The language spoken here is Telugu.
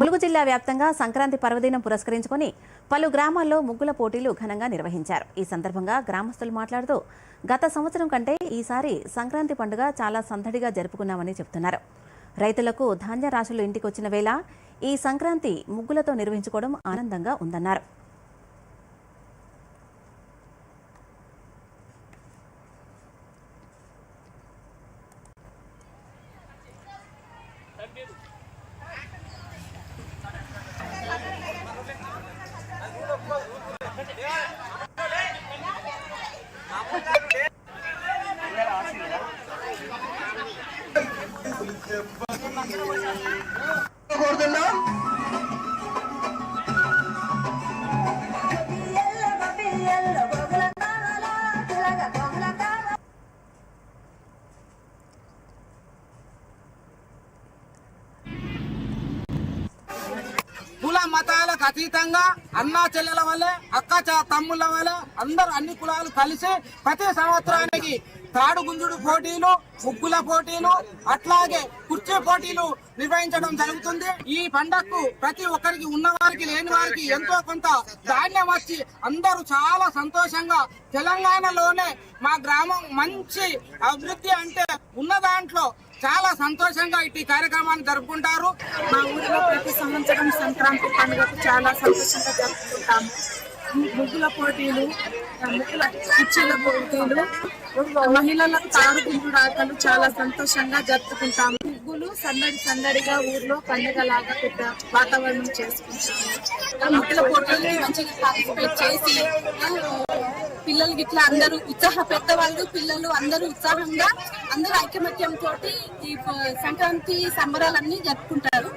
ములుగు జిల్లా వ్యాప్తంగా సంక్రాంతి పర్వదినం పురస్కరించుకొని పలు గ్రామాల్లో ముగ్గుల పోటీలు ఘనంగా నిర్వహించారు. ఈ సందర్భంగా గ్రామస్తులు మాట్లాడుతూ గత సంవత్సరం కంటే ఈసారి సంక్రాంతి పండుగ చాలా సందడిగా జరుపుకున్నామని చెబుతున్నారు రైతులకు ధాన్య రాశులు ఇంటికొచ్చిన వేళ ఈ సంక్రాంతి ముగ్గులతో నిర్వహించుకోవడం ఆనందంగా ఉందన్నారు. కోరుతున్నాం కుల మతాలకు అతీతంగా అన్నా చెల్లెల వల్లే అక్క తమ్ముళ్ళ వల్లే అందరూ అన్ని కులాలు కలిసి ప్రతి సంవత్సరానికి తాడు గుంజుడు పోటీలు ముగ్గుల పోటీలు అట్లాగే కుర్చీ పోటీలు నిర్వహించడం జరుగుతుంది. ఈ పండగకు ప్రతి ఒక్కరికి ఉన్న వారికి లేని వారికి ఎంతో కొంత ధాన్యం వచ్చి అందరూ చాలా సంతోషంగా తెలంగాణలోనే మా గ్రామం మంచి అభివృద్ధి అంటే ఉన్న దాంట్లో చాలా సంతోషంగా ఇటు కార్యక్రమాన్ని జరుపుకుంటారు. మా ఊరిలో ప్రతి సంవత్సరం సంక్రాంతి పండుగకు చాలా సంతోషంగా జరుపుకుంటాము. ముగ్గుల పోటీలు ముగ్గుల కుర్చీల పోటీలు. మహిళలకు తాడుగుండు ఆటలు చాలా సంతోషంగా జరుపుకుంటాము. ముగ్గులు సందడి సందడిగా ఊర్లో పండుగలాగా పెద్ద వాతావరణం చేసుకుంటాము. ముగ్గుల పోటీలు మంచిగా పార్టిసిపేట్ చేసి పిల్లలు గిట్లా అందరూ ఉత్సాహ పెద్దవాళ్ళు పిల్లలు అందరూ ఉత్సాహంగా అందరూ ఐకమత్యంతో ఈ సంక్రాంతి సంబరాలన్నీ జరుపుకుంటారు.